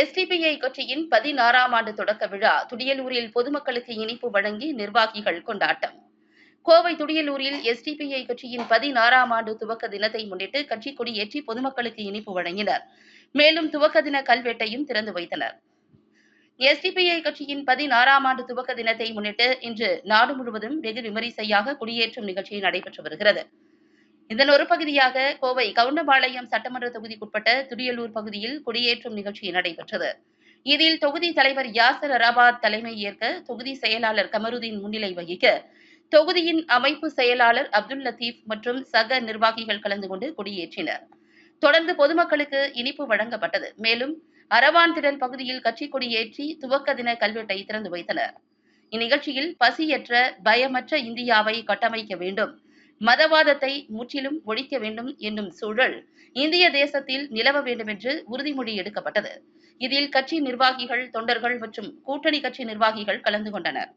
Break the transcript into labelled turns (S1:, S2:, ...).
S1: SDPI கட்சியின் பதினாறாம் ஆண்டு தொடக்க விழா துடியலூரில் பொதுமக்களுக்கு இனிப்பு வழங்கி நிர்வாகிகள் கொண்டாட்டம். கோவை துடியலூரில் எஸ்டிபிஐ கட்சியின் பதினாறாம் ஆண்டு துவக்க தினத்தை முன்னிட்டு கட்சி கொடியேற்றி பொதுமக்களுக்கு இனிப்பு வழங்கினர். மேலும் துவக்க தின கல்வெட்டையும் திறந்து வைத்தனர். எஸ்டிபிஐ கட்சியின் பதினாறாம் ஆண்டு துவக்க தினத்தை முன்னிட்டு இன்று நாடு முழுவதும் வெகு விமரிசையாக குடியேற்றும் நிகழ்ச்சி நடைபெற்று வருகிறது. இதன் ஒரு பகுதியாக கோவை கவுண்டபாளையம் சட்டமன்ற தொகுதிக்குட்பட்ட துடியலூர் பகுதியில் குடியேற்றும் நிகழ்ச்சி நடைபெற்றது. இதில் தொகுதி தலைவர் யாசர் அராபாத் தலைமை ஏற்க தொகுதி செயலாளர் கமருதீன் முன்னிலை வகிக்க தொகுதியின் அமைப்பு செயலாளர் அப்துல் லத்தீப் மற்றும் சக நிர்வாகிகள் கலந்து கொண்டு கொடியேற்றினர். தொடர்ந்து பொதுமக்களுக்கு இனிப்பு வழங்கப்பட்டது. மேலும் அரவான் திடல் பகுதியில் கட்சி கொடியேற்றி துவக்க தின கல்வெட்டை திறந்து வைத்தனர். இந்நிகழ்ச்சியில் பசியற்ற பயமற்ற இந்தியாவை கட்டமைக்க வேண்டும். மதவாதத்தை முற்றிலும் ஒழிக்க வேண்டும் என்னும் சூழல் இந்திய தேசத்தில் நிலவ வேண்டும் என்று உறுதிமொழி எடுக்கப்பட்டது. இதில் கட்சி நிர்வாகிகள் தொண்டர்கள் மற்றும் கூட்டணி கட்சி நிர்வாகிகள் கலந்து கொண்டனர்.